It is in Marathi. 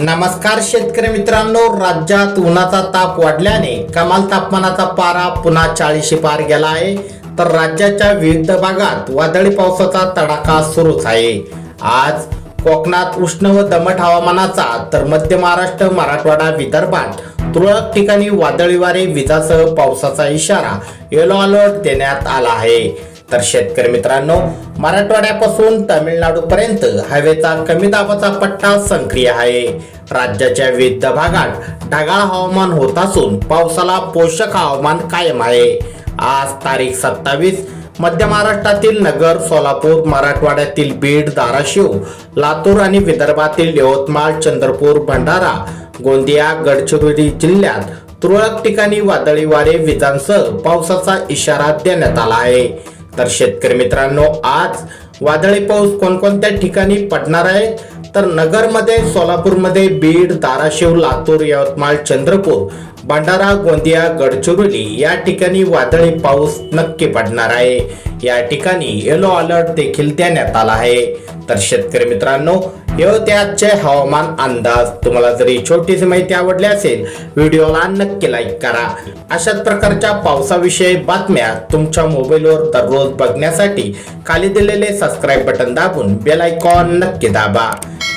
नमस्कार शेतकरी मित्रांनो राज्यात उन्हाचा ताप वाढल्याने कमाल तापमानाचा पारा पुन्हा चाळीशी पार गेला आहे. तर राज्याच्या विविध भागात वादळी पावसाचा तडाखा सुरूच आहे. आज कोकणात उष्ण व दमट हवामानाचा तर मध्य महाराष्ट्र मराठवाडा विदर्भात तुरळक ठिकाणी वादळी वारे विजासह पावसाचा इशारा येलो अलर्ट देण्यात आला आहे. तर शेतकरी मित्रांनो मराठवाड्यापासून तामिळनाडू पर्यंत हवेचा कमी दाबाचा पट्टा सक्रिय आहे. राज्याच्या विविध भागात ढगाळ हवामान होत असून पावसाला पोषक हवामान कायम आहे. आज तारीख सत्तावीस मध्य महाराष्ट्रातील नगर सोलापूर मराठवाड्यातील बीड धाराशिव लातूर आणि विदर्भातील यवतमाळ चंद्रपूर भंडारा गोंदिया गडचिरोली जिल्ह्यात तुरळक ठिकाणी वादळी वारे विजांसह पावसाचा इशारा देण्यात आला आहे. तर शेतकरी मित्रांनो आज वादळी पाऊस कोणकोणत्या ठिकाणी पडणार आहे? तर नगरमध्ये सोलापूरमध्ये बीड धाराशिव लातूर यवतमाळ चंद्रपूर भंडारा गोंदिया गडचिरोली या ठिकाणी वादळी पाऊस नक्की पडणार आहे. या ठिकाणी येलो अलर्ट देखील देण्यात आला आहे. तर शेतकरी मित्रांनो हे आजचे हवामान अंदाज तुम्हाला जरी छोटीशी माहिती आवडली असेल व्हिडिओला नक्की लाईक करा. अशाच प्रकारच्या पावसाविषयी बातम्या तुमच्या मोबाईलवर दररोज बघण्यासाठी खाली दिलेले सबस्क्राईब बटन दाबून बेल आयकॉन नक्की दाबा.